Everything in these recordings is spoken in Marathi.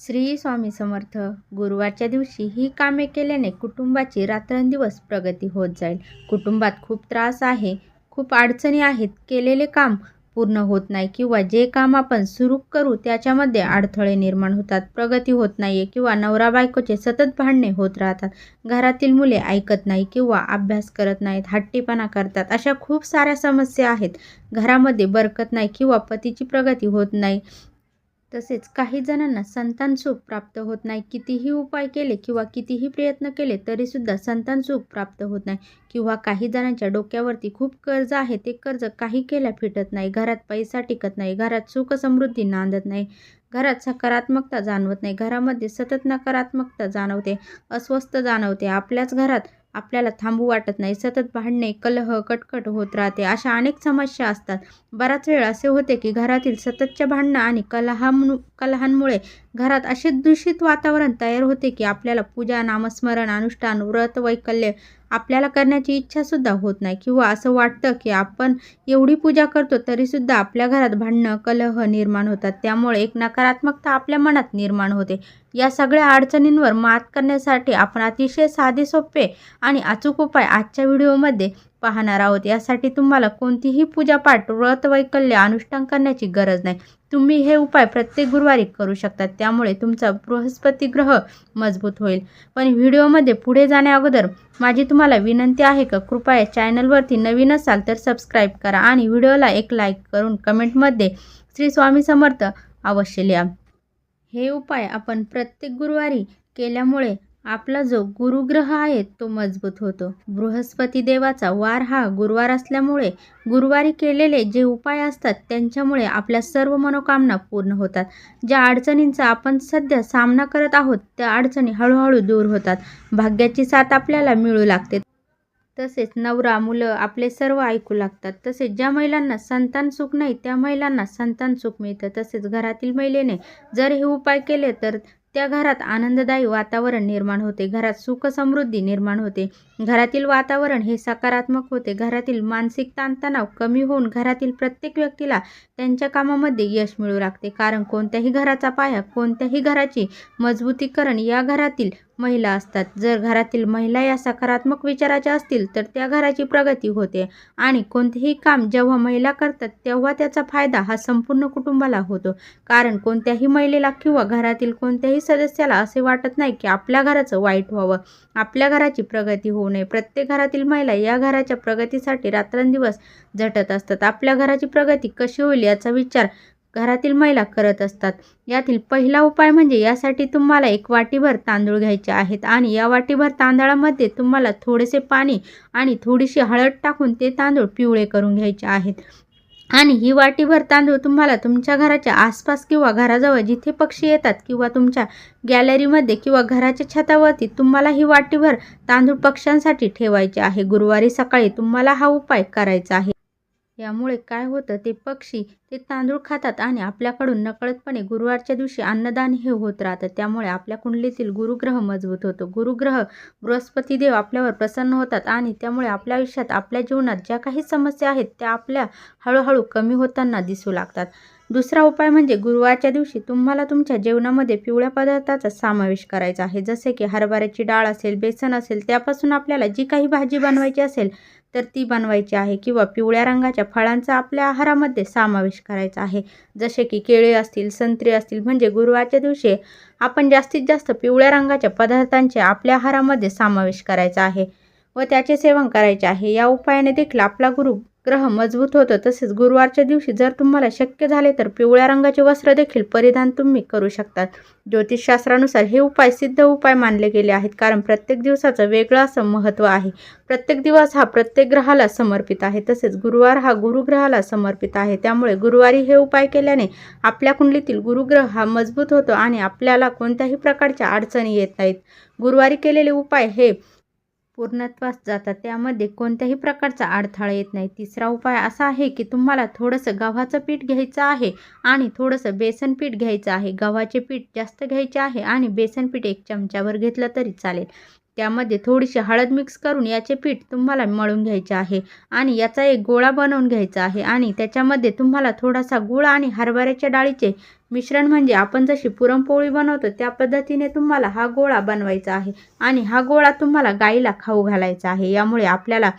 श्री स्वामी समर्थ गुरुवारच्या दिवशी ही कामे केल्याने कुटुंबाची रात्रंदिवस प्रगती होत जाईल. कुटुंबात खूप त्रास आहे खूप अडचणी आहेत केलेले काम पूर्ण होत नाही किंवा जे काम आपण सुरू करू त्याच्यामध्ये अडथळे निर्माण होतात प्रगती होत नाही आहे किंवा नवरा बायकोचे सतत भांडणे होत राहतात घरातील मुले ऐकत नाही किंवा अभ्यास करत नाहीत हट्टीपणा करतात अशा खूप साऱ्या समस्या आहेत. घरामध्ये बरकत नाही किंवा पतीची प्रगती होत नाही तसेच काही जणांना संतान सुख प्राप्त होत नाही. कितीही उपाय केले किंवा कितीही प्रयत्न केले तरीसुद्धा संतान सुख प्राप्त होत नाही. किंवा काही जणांच्या डोक्यावरती खूप कर्ज आहे ते कर्ज काही केल्या फिटत नाही. घरात पैसा टिकत नाही घरात सुख समृद्धी नांदत नाही घरात सकारात्मकता जाणवत नाही घरामध्ये सतत नकारात्मकता जाणवते अस्वस्थ जाणवते. आपल्याच घरात आपल्याला थांबू वाटत नाही. सतत भांडणे कलह कटकट होत राहते. अशा अनेक समस्या असतात. बराच वेळ असे होते की घरातील सततच्या भांडणं आणि कलहामु कलहांमुळे घरात असे दूषित वातावरण तयार होते की आपल्याला पूजा नामस्मरण अनुष्ठान व्रत वैकल्य आपल्याला करण्याची इच्छासुद्धा होत नाही. किंवा असं वाटतं की आपण एवढी पूजा करतो तरीसुद्धा आपल्या घरात भांडणं कलह निर्माण होतात. त्यामुळे एक नकारात्मकता आपल्या मनात निर्माण होते. या सगळ्या अडचणींवर मात करण्यासाठी आपण अतिशय साधे सोपे आणि अचूक उपाय आजच्या व्हिडिओमध्ये पाहणार आहोत. यासाठी तुम्हाला कोणतीही पूजापाठ व्रत वैकल्य अनुष्ठान करण्याची गरज नाही. तुम्ही हे उपाय प्रत्येक गुरुवारी करू शकता. त्यामुळे तुमचा बृहस्पती ग्रह मजबूत होईल. पण व्हिडिओमध्ये पुढे जाण्याअगोदर माझी तुम्हाला विनंती आहे का कृपया चॅनलवरती नवीन असाल तर सबस्क्राईब करा आणि व्हिडिओला एक लाईक करून कमेंटमध्ये श्री स्वामी समर्थ अवश्य लिहा. हे उपाय आपण प्रत्येक गुरुवारी केल्यामुळे आपला जो गुरुग्रह आहे तो मजबूत होतो. बृहस्पती देवाचा वार हा गुरुवार असल्यामुळे गुरुवारी केलेले जे उपाय असतात त्यांच्यामुळे आपल्या सर्व मनोकामना पूर्ण होतात. ज्या अडचणींचा आपण सध्या सामना करत आहोत त्या अडचणी हळूहळू दूर होतात. भाग्याची साथ आपल्याला मिळू लागते. तसेच नवरा मुलं आपले सर्व ऐकू लागतात. तसेच ज्या महिलांना संतान सुख नाही त्या महिलांना संतान सुख मिळतं. तसेच घरातील महिलेने जर हे उपाय केले तर त्या घरात आनंददायी वातावरण निर्माण होते. घरात सुख समृद्धी निर्माण होते. घरातील वातावरण हे सकारात्मक होते. घरातील मानसिक ताणतणाव कमी होऊन घरातील प्रत्येक व्यक्तीला त्यांच्या कामामध्ये यश मिळू लागते. कारण कोणत्याही घराचा पाया कोणत्याही घराची मजबूतीकरण या घरातील महिला असतात. जर घरातील महिला या सकारात्मक विचाराच्या असतील तर त्या घराची प्रगती होते आणि कोणतेही काम जेव्हा महिला करतात तेव्हा त्याचा फायदा हा संपूर्ण कुटुंबाला होतो. कारण कोणत्याही महिलेला किंवा घरातील कोणत्याही सदस्याला असे वाटत नाही की आपल्या घराचं वाईट व्हावं. आपल्या घराची प्रगती होऊ नये. प्रत्येक घरातील महिला या घराच्या प्रगतीसाठी रात्रंदिवस झटत असतात. आपल्या घराची प्रगती कशी होईल याचा विचार घरातील महिला करत असतात. यातील पहिला उपाय म्हणजे यासाठी तुम्हाला एक वाटीभर तांदूळ घ्यायचे आहेत आणि या वाटीभर तांदळामध्ये तुम्हाला थोडेसे पाणी आणि थोडीशी हळद टाकून ते तांदूळ पिवळे करून घ्यायचे आहेत. आणि ही वाटीभर तांदूळ तुम्हाला तुमच्या घराच्या आसपास किंवा घराजवळ जिथे पक्षी येतात किंवा तुमच्या गॅलरीमध्ये किंवा घराच्या छतावरती तुम्हाला ही वाटीभर तांदूळ पक्ष्यांसाठी ठेवायचे आहे. गुरुवारी सकाळी तुम्हाला हा उपाय करायचा आहे. यामुळे काय होतं ते पक्षी ते तांदूळ खातात आणि आपल्याकडून नकळतपणे गुरुवारच्या दिवशी अन्नदान हे होत राहतं. त्यामुळे आपल्या कुंडलीतील गुरुग्रह मजबूत होतो. गुरुग्रह बृहस्पती देव आपल्यावर प्रसन्न होतात आणि त्यामुळे आपल्या आयुष्यात आपल्या जीवनात ज्या काही समस्या आहेत त्या आपल्या हळूहळू कमी होताना दिसू लागतात. दुसरा उपाय म्हणजे गुरुवारच्या दिवशी तुम्हाला तुमच्या जेवणामध्ये पिवळ्या पदार्थाचा समावेश करायचा आहे. जसे की हरभऱ्याची डाळ असेल बेसन असेल त्यापासून आपल्याला जी काही भाजी बनवायची असेल तर ती बनवायची आहे. किंवा पिवळ्या रंगाच्या फळांचा आपल्या आहारामध्ये समावेश करायचा आहे. जसे की केळे असतील संत्री असतील म्हणजे गुरुवारच्या दिवशी आपण जास्तीत जास्त पिवळ्या रंगाच्या पदार्थांचे आपल्या आहारामध्ये समावेश करायचा आहे व त्याचे सेवन करायचे आहे. या उपायाने देखील आपला गुरु ग्रह मजबूत होतं. तसेच गुरुवारच्या दिवशी जर तुम्हाला शक्य झाले तर पिवळ्या रंगाचे वस्त्र देखील परिधान तुम्ही करू शकतात. ज्योतिषशास्त्रानुसार हे उपाय सिद्ध उपाय मानले गेले आहेत. कारण प्रत्येक दिवसाचं वेगळं असं महत्त्व आहे. प्रत्येक दिवस हा प्रत्येक ग्रहाला समर्पित आहे. तसेच गुरुवार हा गुरुग्रहाला समर्पित आहे. त्यामुळे गुरुवारी हे उपाय केल्याने आपल्या कुंडलीतील गुरुग्रह हा मजबूत होतो आणि आपल्याला कोणत्याही प्रकारच्या अडचणी येत नाहीत. गुरुवारी केलेले उपाय हे पूर्णत्वास जातात. त्यामध्ये कोणत्याही प्रकारचा अडथळा येत नाही. तिसरा उपाय असा आहे की तुम्हाला थोडंसं गव्हाचं पीठ घ्यायचं आहे आणि थोडंसं बेसन पीठ घ्यायचं आहे. गव्हाचे पीठ जास्त घ्यायचे आहे आणि बेसन पीठ एक चमच्यावर घेतलं तरी चालेल. त्यामध्ये थोडीशी हळद मिक्स करून याचे पीठ तुम्हाला मळून घ्यायचे आहे आणि याचा एक गोळा बनवून घ्यायचा आहे आणि त्याच्यामध्ये तुम्हाला थोडासा गुळ आणि हरभऱ्याच्या डाळीचे मिश्रण म्हणजे आपण जशी पुरणपोळी बनवतो त्या पद्धतीने तुम्हाला हा गोळा बनवायचा आहे आणि हा गोळा तुम्हाला गाईला खाऊ घालायचा आहे. यामुळे आपल्याला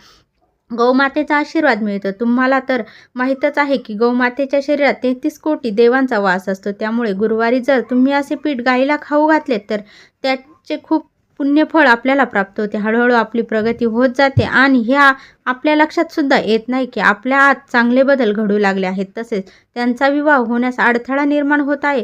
गौमातेचा आशीर्वाद मिळतो. तुम्हाला तर माहीतच आहे की गौमातेच्या शरीरात तेहतीस कोटी देवांचा वास असतो. त्यामुळे गुरुवारी जर तुम्ही असे पीठ गाईला खाऊ घातले तर त्याचे खूप पुण्यफळ आपल्याला प्राप्त होते. हळूहळू आपली प्रगती होत जाते आणि ह्या आपल्या लक्षात सुद्धा येत नाही की आपल्या आत चांगले बदल घडू लागले आहेत. तसेच त्यांचा विवाह होण्यास अडथळा निर्माण होत आहे.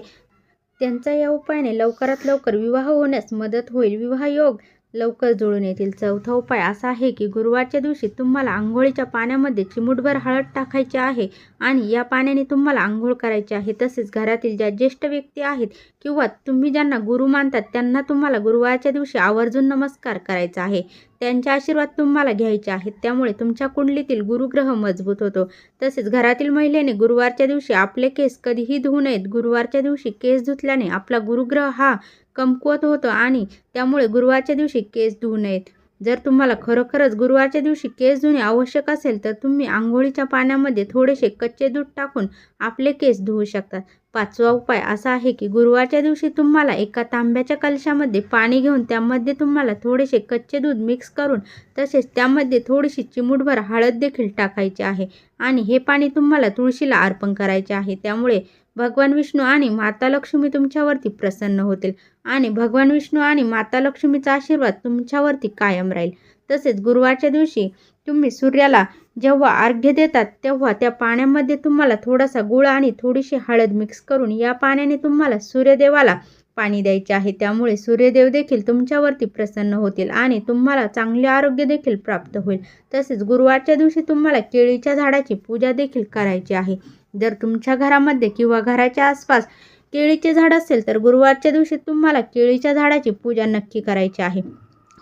त्यांचा या उपायाने लवकरात लवकर विवाह होण्यास मदत होईल. विवाह योग लवकर जुळून येतील. चौथा उपाय असा आहे की गुरुवारच्या दिवशी तुम्हाला आंघोळीच्या पाण्यामध्ये चिमूटभर हळद टाकायची आहे आणि या पाण्याने तुम्हाला आंघोळ करायची आहे. तसेच घरातील ज्या ज्येष्ठ व्यक्ती आहेत किंवा तुम्ही ज्यांना गुरु मानतात त्यांना तुम्हाला गुरुवारच्या दिवशी आवर्जून नमस्कार करायचा आहे. त्यांचे आशीर्वाद तुम्हाला घ्यायचे आहेत. त्यामुळे तुमच्या कुंडलीतील गुरुग्रह मजबूत होतो. तसेच घरातील महिलेने गुरुवारच्या दिवशी आपले केस कधीही धुवू नयेत. गुरुवारच्या दिवशी केस धुतल्याने आपला गुरुग्रह हा कमकुवत होतो आणि त्यामुळे गुरुवारच्या दिवशी केस धुवू नयेत. जर तुम्हाला खरोखरच गुरुवारच्या दिवशी केस धुणे आवश्यक असेल तर तुम्ही आंघोळीच्या पाण्यामध्ये थोडेसे कच्चे दूध टाकून आपले केस धुवू शकतात पाचवा उपाय असा आहे की गुरुवारच्या दिवशी तुम्हाला एका तांब्याच्या कलशामध्ये पाणी घेऊन त्यामध्ये तुम्हाला थोडेसे कच्चे दूध मिक्स करून तसेच त्यामध्ये थोडीशी चिमूटभर हळद देखील टाकायची आहे. आणि हे पाणी तुम्हाला तुळशीला अर्पण करायचे आहे. त्यामुळे भगवान विष्णू आणि माता लक्ष्मी तुमच्यावरती प्रसन्न होतील. आणि भगवान विष्णू आणि माता लक्ष्मीचा आशीर्वाद तुमच्यावरती कायम राहील. तसेच गुरुवारच्या दिवशी तुम्ही सूर्याला जेव्हा अर्घ्य देतात तेव्हा त्या पाण्यामध्ये तुम्हाला थोडासा गुळ आणि थोडीशी हळद मिक्स करून या पाण्याने तुम्हाला सूर्यदेवाला पाणी द्यायचे आहे. त्यामुळे सूर्यदेव देखील तुमच्यावरती प्रसन्न होतील आणि तुम्हाला चांगले आरोग्य देखील प्राप्त होईल. तसेच गुरुवारच्या दिवशी तुम्हाला केळीच्या झाडाची पूजा देखील करायची आहे. जर तुमच्या घरामध्ये किंवा घराच्या आसपास केळीचे झाड असेल तर गुरुवारच्या दिवशी तुम्हाला केळीच्या झाडाची पूजा नक्की करायची आहे.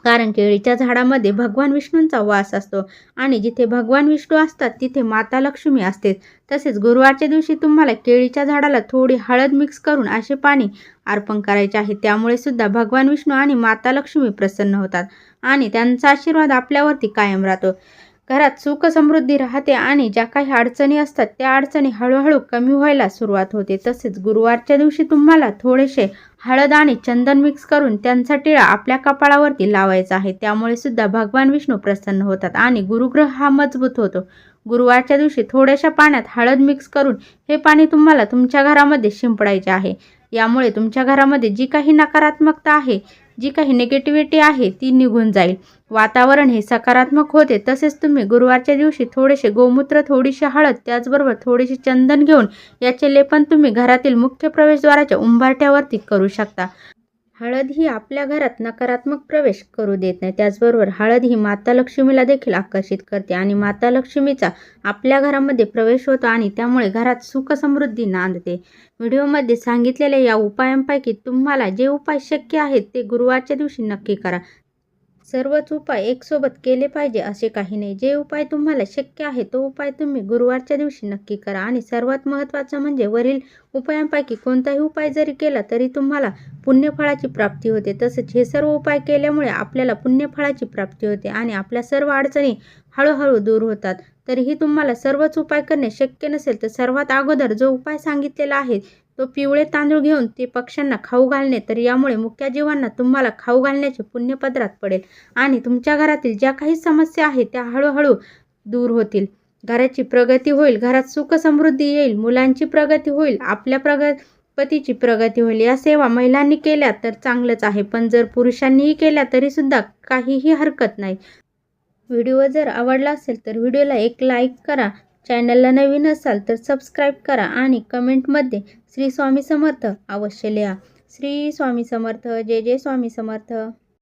कारण केळीच्या झाडामध्ये भगवान विष्णूंचा वास असतो. आणि जिथे भगवान विष्णू असतात तिथे माता लक्ष्मी असते. तसेच गुरुवारच्या दिवशी तुम्हाला केळीच्या झाडाला थोडी हळद मिक्स करून असे पाणी अर्पण करायचे आहे. त्यामुळे सुद्धा भगवान विष्णू आणि माता लक्ष्मी प्रसन्न होतात आणि त्यांचा आशीर्वाद आपल्यावरती कायम राहतो. घरात सुख समृद्धी राहते आणि ज्या काही अडचणी असतात त्या अडचणी हळूहळू कमी व्हायला सुरुवात होते. तसेच गुरुवारच्या दिवशी तुम्हाला थोडेसे हळद आणि चंदन मिक्स करून त्यांचा टिळा आपल्या कपाळावरती लावायचा आहे. त्यामुळे सुद्धा भगवान विष्णू प्रसन्न होतात आणि गुरुग्रह हा मजबूत होतो. गुरुवारच्या दिवशी थोड्याशा पाण्यात हळद मिक्स करून हे पाणी तुम्हाला तुमच्या घरामध्ये शिंपडायचे आहे. यामुळे तुमच्या घरामध्ये जी काही नकारात्मकता आहे जी काही निगेटिव्हिटी आहे ती निघून जाईल. वातावरण हे सकारात्मक होते तसेच तुम्ही गुरुवारच्या दिवशी थोडेसे गोमूत्र थोडीशी हळद त्याचबरोबर थोडीशी चंदन घेऊन याचे लेपन तुम्ही घरातील मुख्य प्रवेशद्वाराच्या उंबरठ्यावरती करू शकता. हळद ही आपल्या घरात नकारात्मक प्रवेश करू देत नाही. त्याचबरोबर हळद ही माता लक्ष्मीला देखील आकर्षित करते आणि माता लक्ष्मीचा आपल्या घरामध्ये प्रवेश होतो आणि त्यामुळे घरात सुख समृद्धी नांदते. व्हिडिओमध्ये सांगितलेल्या या उपायांपैकी तुम्हाला जे उपाय शक्य आहेत ते गुरुवारच्या दिवशी नक्की करा. सर्वच उपाय एकसोबत केले पाहिजे असे काही नाही. जे उपाय तुम्हाला शक्य आहे तो उपाय तुम्ही गुरुवारच्या दिवशी नक्की करा. आणि सर्वात महत्त्वाचं म्हणजे वरील उपायांपैकी कोणताही उपाय जरी केला तरी तुम्हाला पुण्यफळाची प्राप्ती होते. तसेच हे सर्व उपाय केल्यामुळे आपल्याला पुण्यफळाची प्राप्ती होते आणि आपल्या सर्व अडचणी हळूहळू दूर होतात. तरीही तुम्हाला सर्वच उपाय करणे शक्य नसेल तर सर्वात अगोदर जो उपाय सांगितलेला आहे तो पिवळे तांदूळ घेऊन ते पक्ष्यांना खाऊ घालणे तर यामुळे मुख्य जीवांना तुम्हाला खाऊ घालण्याचे पुण्यपदरात पडेल आणि तुमच्या घरातील ज्या काही समस्या आहेत त्या हळूहळू दूर होतील. घराची प्रगती होईल घरात सुख समृद्धी येईल मुलांची प्रगती होईल आपल्या प्रग पतीची प्रगती होईल. या सेवा महिलांनी केल्या तर चांगलंच आहे पण जर पुरुषांनीही केल्या तरीसुद्धा काहीही हरकत नाही. व्हिडिओ जर आवडला असेल तर व्हिडिओला एक लाईक करा चॅनलला नवीन असाल तर सबस्क्राईब करा आणि कमेंटमध्ये श्री स्वामी समर्थ. अवश्य लिहा. श्री स्वामी समर्थ. जय जय स्वामी समर्थ.